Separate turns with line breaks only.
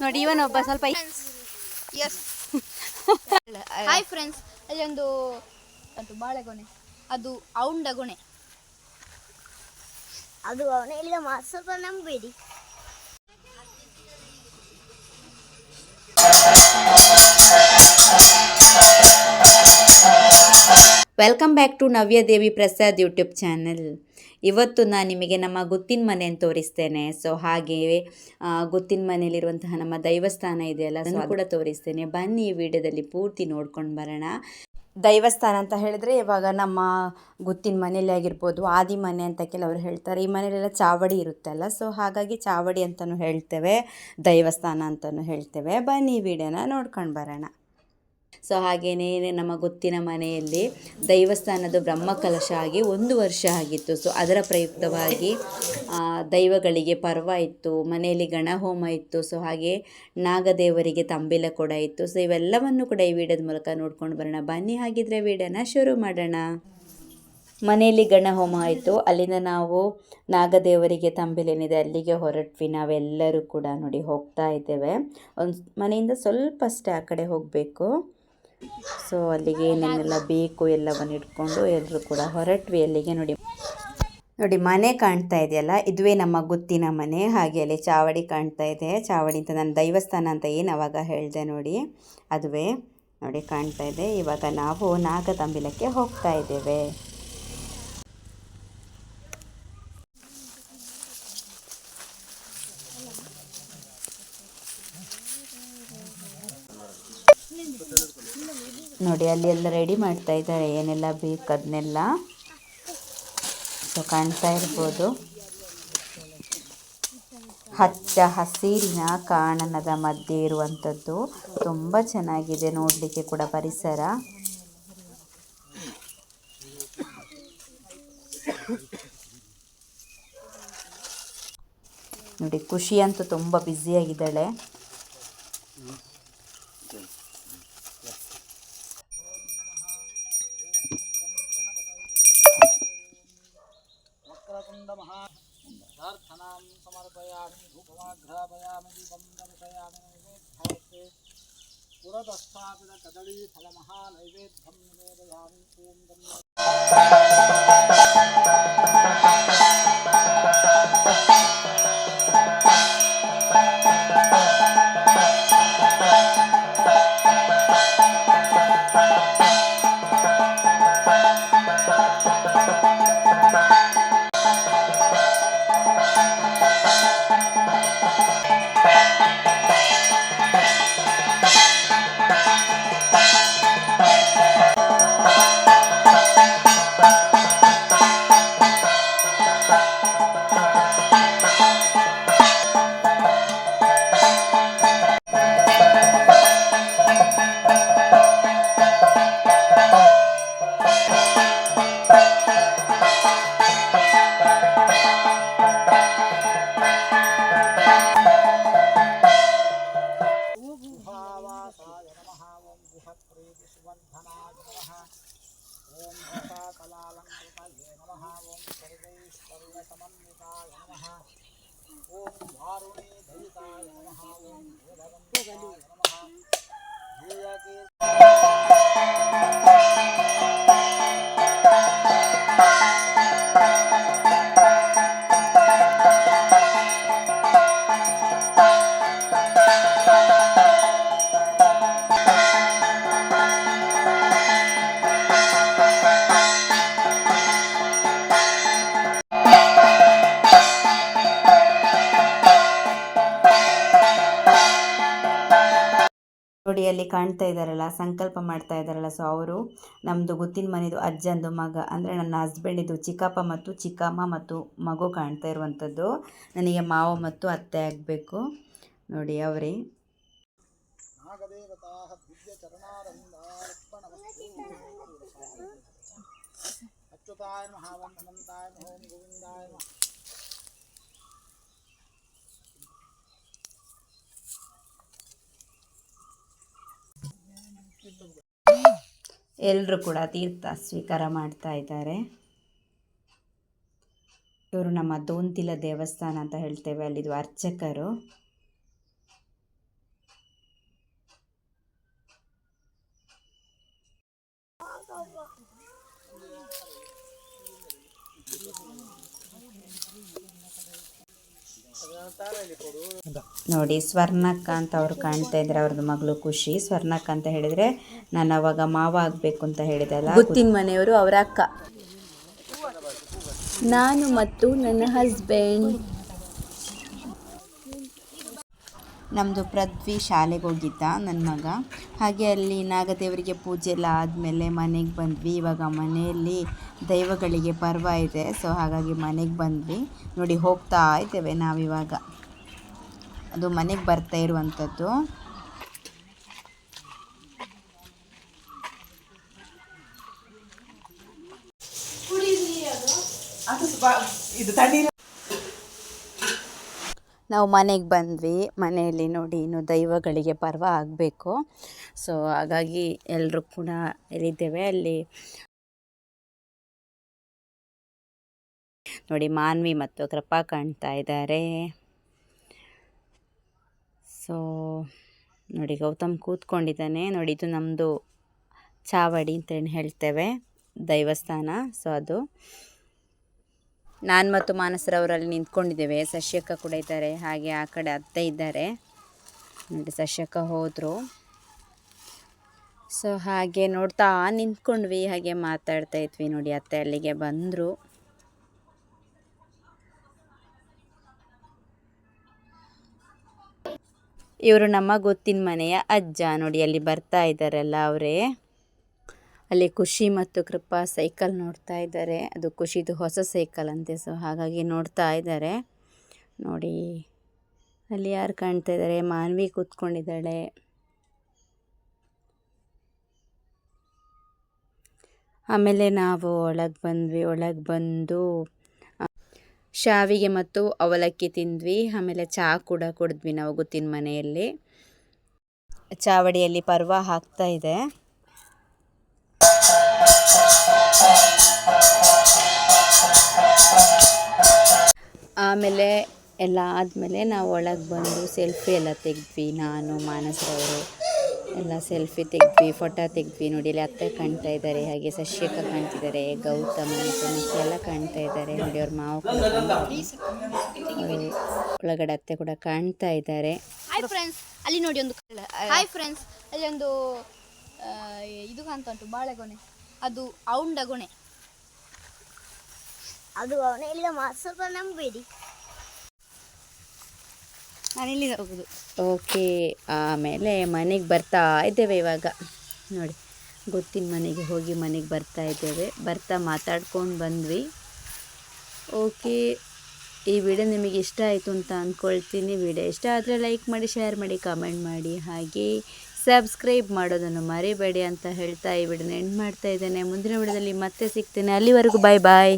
ನೋಡಿ ಒಬ್ಬ ಸ್ವಲ್ಪ
ಎಸ್ ಹಾಯ್ ಫ್ರೆಂಡ್ಸ್ ಅಲ್ಲಿ ಒಂದು ಅದು ಬಾಳೆಗೊನೆ. ಅದು ಔಂಡ ಗೊನೆ
ಅದು ಅವನ ಇಲ್ಲ ಸ್ವಲ್ಪ ನಂಬೇಡಿ
welcome back to Navyadevi Prasad YouTube channel ಇವತ್ತು ನಾನು ನಿಮಗೆ ನಮ್ಮ ಗುತ್ತಿನ ಮನೆಯನ್ನು ತೋರಿಸ್ತೇನೆ. ಸೊ ಹಾಗೆಯೇ ಗುತ್ತಿನ ಮನೆಯಲ್ಲಿರುವಂತಹ ನಮ್ಮ ದೈವಸ್ಥಾನ ಇದೆಯಲ್ಲ ಅದನ್ನು ಕೂಡ ತೋರಿಸ್ತೇನೆ. ಬನ್ನಿ ಈ ವಿಡಿಯೋದಲ್ಲಿ ಪೂರ್ತಿ ನೋಡ್ಕೊಂಡು ಬರೋಣ. ದೈವಸ್ಥಾನ ಅಂತ ಹೇಳಿದ್ರೆ ಇವಾಗ ನಮ್ಮ ಗುತ್ತಿನ ಮನೇಲಿ ಆಗಿರ್ಬೋದು ಆದಿ ಮನೆ ಅಂತ ಕೆಲವರು ಹೇಳ್ತಾರೆ. ಈ ಮನೆಯಲ್ಲೆಲ್ಲ ಚಾವಡಿ ಇರುತ್ತಲ್ಲ ಸೊ ಹಾಗಾಗಿ ಚಾವಡಿ ಅಂತಲೂ ಹೇಳ್ತೇವೆ ದೈವಸ್ಥಾನ ಅಂತಲೂ ಹೇಳ್ತೇವೆ. ಬನ್ನಿ ಈ ವಿಡಿಯೋನ ನೋಡ್ಕೊಂಡು ಬರೋಣ. ಸೊ ಹಾಗೆಯೇ ನಮ್ಮ ಗೊತ್ತಿನ ಮನೆಯಲ್ಲಿ ದೈವಸ್ಥಾನದ ಬ್ರಹ್ಮಕಲಶ ಆಗಿ ಒಂದು ವರ್ಷ ಆಗಿತ್ತು. ಸೊ ಅದರ ಪ್ರಯುಕ್ತವಾಗಿ ದೈವಗಳಿಗೆ ಪರ್ವ ಇತ್ತು, ಮನೆಯಲ್ಲಿ ಗಣಹೋಮ ಇತ್ತು, ಸೊ ಹಾಗೆ ನಾಗದೇವರಿಗೆ ತಂಬಿಲ ಕೂಡ ಇತ್ತು. ಸೊ ಇವೆಲ್ಲವನ್ನು ಕೂಡ ಈ ವಿಡಿಯೋದ ಮೂಲಕ ನೋಡ್ಕೊಂಡು ಬರೋಣ. ಬನ್ನಿ, ಹಾಗಿದ್ರೆ ವಿಡಿಯೋನ ಶುರು ಮಾಡೋಣ. ಮನೆಯಲ್ಲಿ ಗಣಹೋಮ ಆಯಿತು. ಅಲ್ಲಿಂದ ನಾವು ನಾಗದೇವರಿಗೆ ತಂಬಿಲೇನಿದೆ, ಅಲ್ಲಿಗೆ ಹೊರಟ್ವಿ. ನಾವೆಲ್ಲರೂ ಕೂಡ ನೋಡಿ ಹೋಗ್ತಾ ಇದ್ದೇವೆ. ಒಂದು ಮನೆಯಿಂದ ಸ್ವಲ್ಪ ಅಷ್ಟೇ ಆ ಕಡೆ ಹೋಗಬೇಕು. ಸೊ ಅಲ್ಲಿಗೆ ಏನೇನೆಲ್ಲ ಬೇಕು ಎಲ್ಲವನ್ನು ಇಟ್ಕೊಂಡು ಎಲ್ಲರೂ ಕೂಡ ಹೊರಟ್ವಿ ಅಲ್ಲಿಗೆ. ನೋಡಿ ನೋಡಿ ಮನೆ ಕಾಣ್ತಾ ಇದೆಯಲ್ಲ, ಇದುವೇ ನಮ್ಮ ಗುತ್ತಿನ ಮನೆ. ಹಾಗೆ ಅಲ್ಲಿ ಚಾವಡಿ ಕಾಣ್ತಾ ಇದೆ. ಚಾವಡಿ ಅಂತ ನಾನು ದೈವಸ್ಥಾನ ಅಂತ ಏನು ಅವಾಗ ಹೇಳಿದೆ ನೋಡಿ, ಅದುವೇ ನೋಡಿ ಕಾಣ್ತಾ ಇದೆ. ಇವಾಗ ನಾವು ನಾಗತಂಬಿಲಕ್ಕೆ ಹೋಗ್ತಾ ಇದ್ದೇವೆ. ನೋಡಿ, ಅಲ್ಲಿ ಎಲ್ಲ ರೆಡಿ ಮಾಡ್ತಾ ಇದ್ದಾರೆ. ಏನೆಲ್ಲ ಬೇಕು ಅದನ್ನೆಲ್ಲ. ಸೊ ಕಾಣ್ತಾ ಇರ್ಬೋದು. ಹಚ್ಚ ಹಸಿರಿನ ಕಾಣನದ ಮಧ್ಯೆ ಇರುವಂಥದ್ದು. ತುಂಬ ಚೆನ್ನಾಗಿದೆ ನೋಡಲಿಕ್ಕೆ ಕೂಡ ಪರಿಸರ. ನೋಡಿ, ಖುಷಿ ಅಂತೂ ತುಂಬ ಬ್ಯುಸಿಯಾಗಿದ್ದಾಳೆ
समर्पयामि भूपमाघ्रापयामि बन्दर्शयामि नैवेद्यास्ते पुरतस्थापितकदळीफलमहानैवेद्यं निवेदयामि। ॐ गम्य सर्वसमन्विताय नमः ॐ वारुणे दयिताय नमः ॐ भोगवन्ताय नमः
ನೋಡಿ ಕಾಣ್ತಾ ಇದ್ದಾರಲ್ಲ, ಸಂಕಲ್ಪ ಮಾಡ್ತಾ ಇದ್ದಾರಲ್ಲ. ಸೊ ಅವರು ನಮ್ಮದು ಗೊತ್ತಿನ ಮನೆದು ಅಜ್ಜಂದು ಮಗ. ಅಂದರೆ ನನ್ನ ಹಸ್ಬೆಂಡಿದು ಚಿಕ್ಕಪ್ಪ ಮತ್ತು ಚಿಕ್ಕಮ್ಮ ಮತ್ತು ಮಗು ಕಾಣ್ತಾ ಇರುವಂಥದ್ದು. ನನಗೆ ಮಾವ ಮತ್ತು ಅತ್ತೆ ಆಗಬೇಕು. ನೋಡಿ ಅವರೇ.
ಅಚ್ಯುತಾಯ
ಎಲ್ಲರೂ ಕೂಡ ತೀರ್ಥ ಸ್ವೀಕಾರ ಮಾಡ್ತಾ ಇದ್ದಾರೆ. ಇವರು ನಮ್ಮ ದೋಂತಿಲ ದೇವಸ್ಥಾನ ಅಂತ ಹೇಳ್ತೇವೆ. ಅಲ್ಲಿದು ಅರ್ಚಕರು. ನೋಡಿ, ಸ್ವರ್ಣಕ್ಕ ಅಂತ ಅವ್ರು ಕಾಣ್ತಾ ಇದ್ರೆ ಅವ್ರದ್ದು ಮಗಳು ಖುಷಿ. ಸ್ವರ್ಣಕ್ಕ ಅಂತ ಹೇಳಿದ್ರೆ ನಾನು ಅವಾಗ ಮಾವ ಆಗಬೇಕು ಅಂತ ಹೇಳಿದಲ್ಲ ಗುತ್ತಿನ ಮನೆಯವರು ಅವರ ಅಕ್ಕ. ನಾನು ಮತ್ತು ನನ್ನ ಹಸ್ಬೆಂಡ್ ನಮ್ಮದು ಪೃಥ್ವಿ ಶಾಲೆಗೆ ಹೋಗಿದ್ದ ನನ್ನ ಮಗ. ಹಾಗೆ ಅಲ್ಲಿ ನಾಗದೇವರಿಗೆ ಪೂಜೆ ಎಲ್ಲ ಆದಮೇಲೆ ಮನೆಗೆ ಬಂದ್ವಿ. ಇವಾಗ ಮನೆಯಲ್ಲಿ ದೈವಗಳಿಗೆ ಪರ್ವ ಇದೆ. ಸೊ ಹಾಗಾಗಿ ಮನೆಗೆ ಬಂದ್ವಿ. ನೋಡಿ ಹೋಗ್ತಾ ಇದ್ದೇವೆ ನಾವಿವಾಗ. ಅದು ಮನೆಗೆ ಬರ್ತಾ ಇರುವಂಥದ್ದು. ನಾವು ಮನೆಗೆ ಬಂದ್ವಿ. ಮನೆಯಲ್ಲಿ ನೋಡಿ ಇನ್ನು ದೈವಗಳಿಗೆ ಪರ್ವ ಆಗಬೇಕು. ಸೊ ಹಾಗಾಗಿ ಎಲ್ಲರೂ ಕೂಡ ಎಲ್ಲಿದ್ದೇವೆ? ಅಲ್ಲಿ ನೋಡಿ ಮಾನ್ವಿ ಮತ್ತು ಕೃಪಾ ಕಾಣ್ತಾ ಇದ್ದಾರೆ. ಸೊ ನೋಡಿ ಗೌತಮ್ ಕೂತ್ಕೊಂಡಿದ್ದಾನೆ. ನೋಡಿ ಇದು ನಮ್ಮದು ಚಾವಡಿ ಅಂತೇಳಿ ಹೇಳ್ತೇವೆ. ದೈವಸ್ಥಾನ. ಸೊ ಅದು ನಾನು ಮತ್ತು ಮಾನಸರವರಲ್ಲಿ ನಿಂತ್ಕೊಂಡಿದ್ದೇವೆ. ಸಶ್ಯಕ್ಕ ಕೂಡ ಇದ್ದಾರೆ. ಹಾಗೆ ಆ ಕಡೆ ಅತ್ತೆ ಇದ್ದಾರೆ. ನೋಡಿ, ಸಶ್ಯಕ್ಕ ಹೋದರು. ಸೊ ಹಾಗೆ ನೋಡ್ತಾ ನಿಂತ್ಕೊಂಡ್ವಿ. ಹಾಗೆ ಮಾತಾಡ್ತಾ ಇದ್ವಿ ನೋಡಿ, ಅತ್ತೆ ಅಲ್ಲಿಗೆ ಬಂದರು. ಇವರು ನಮ್ಮ ಗೊತ್ತಿನ ಮನೆಯ ಅಜ್ಜ ನೋಡಿ, ಅಲ್ಲಿ ಬರ್ತಾ ಇದ್ದಾರಲ್ಲ ಅವರೇ. ಅಲ್ಲಿ ಖುಷಿ ಮತ್ತು ಕೃಪಾ ಸೈಕಲ್ ನೋಡ್ತಾ ಇದ್ದಾರೆ. ಅದು ಖುಷಿದು ಹೊಸ ಸೈಕಲ್ ಅಂತೆ. ಸೊ ಹಾಗಾಗಿ ನೋಡ್ತಾ ಇದ್ದಾರೆ. ನೋಡಿ, ಅಲ್ಲಿ ಯಾರು ಕಾಣ್ತಾ ಇದ್ದಾರೆ? ಮಾನ್ವಿ ಕೂತ್ಕೊಂಡಿದ್ದಾಳೆ. ಆಮೇಲೆ ನಾವು ಒಳಗೆ ಬಂದ್ವಿ. ಒಳಗೆ ಬಂದು ಶಾವಿಗೆ ಮತ್ತು ಅವಲಕ್ಕಿ ತಿಂದ್ವಿ. ಆಮೇಲೆ ಚಹಾ ಕೂಡ ಕುಡಿದ್ವಿ ನಾವು ಗೊತ್ತಿನ ಮನೆಯಲ್ಲಿ. ಚಾವಡಿಯಲ್ಲಿ ಪರ್ವ ಹಾಕ್ತಾ ಇದೆ. ಆಮೇಲೆ ಎಲ್ಲ ಆದಮೇಲೆ ನಾವು ಒಳಗೆ ಬಂದು ಸೆಲ್ಫಿ ಎಲ್ಲ ತೆಗೆದ್ವಿ, ನಾನು, ಮಾನಸರವರು. ಎಲ್ಲ ಸೆಲ್ಫಿ ತೆಗೆದ್ವಿ, ಫೋಟೋ ತೆಗೆದ್ವಿ ನೋಡಿ, ಇಲ್ಲಿ ಅತ್ತೆ ಕಾಣ್ತಾ ಇದ್ದಾರೆ, ಹಾಗೆ ಸಶ್ಯಕ ಕಾಣ್ತಿದ್ದಾರೆ, ಗೌತಮ ಎಲ್ಲ ಕಾಣ್ತಾ ಇದ್ದಾರೆ ನೋಡಿ, ಅವ್ರ ಮಾವ ಒಳಗಡೆ ಅತ್ತೆ ಕೂಡ ಕಾಣ್ತಾ ಇದ್ದಾರೆ.
ಅಲ್ಲಿ ನೋಡಿ ಒಂದು ಹಾಯ್ ಫ್ರೆಂಡ್ಸ್ ಅಲ್ಲಿ ಒಂದು ಇದು ಕಾಣ್ತಾ ಉಂಟು, ಬಾಳೆಗೊನೆ. ಅದು ಔಂಡ ಗೊನೆ.
ಅದು ಅವನ ಮಾತು ಸ್ವಲ್ಪ ನಂಬೇಡಿ.
ಹೋಗುದು.
ಓಕೆ, ಆಮೇಲೆ ಮನೆಗೆ ಬರ್ತಾ ಇದ್ದೇವೆ ಇವಾಗ. ನೋಡಿ, ಗೊತ್ತಿನ ಮನೆಗೆ ಹೋಗಿ ಮನೆಗೆ ಬರ್ತಾ ಇದ್ದೇವೆ. ಬರ್ತಾ ಮಾತಾಡ್ಕೊಂಡು ಬಂದ್ವಿ. ಓಕೆ, ಈ ವಿಡಿಯೋ ನಿಮಗೆ ಇಷ್ಟ ಆಯಿತು ಅಂತ ಅಂದ್ಕೊಳ್ತೀನಿ ವಿಡಿಯೋ ಇಷ್ಟ ಆದರೆ ಲೈಕ್ ಮಾಡಿ, ಶೇರ್ ಮಾಡಿ, ಕಮೆಂಟ್ ಮಾಡಿ. ಹಾಗೆ ಸಬ್ಸ್ಕ್ರೈಬ್ ಮಾಡೋದನ್ನು ಮರಿಬೇಡಿ ಅಂತ ಹೇಳ್ತಾ ಈ ವಿಡಿಯೋನ ಎಂಡ್ ಮಾಡ್ತಾ ಇದ್ದೇನೆ. ಮುಂದಿನ ವಿಡಿಯೋದಲ್ಲಿ ಮತ್ತೆ ಸಿಗ್ತೇನೆ. ಅಲ್ಲಿವರೆಗೂ ಬಾಯ್ ಬಾಯ್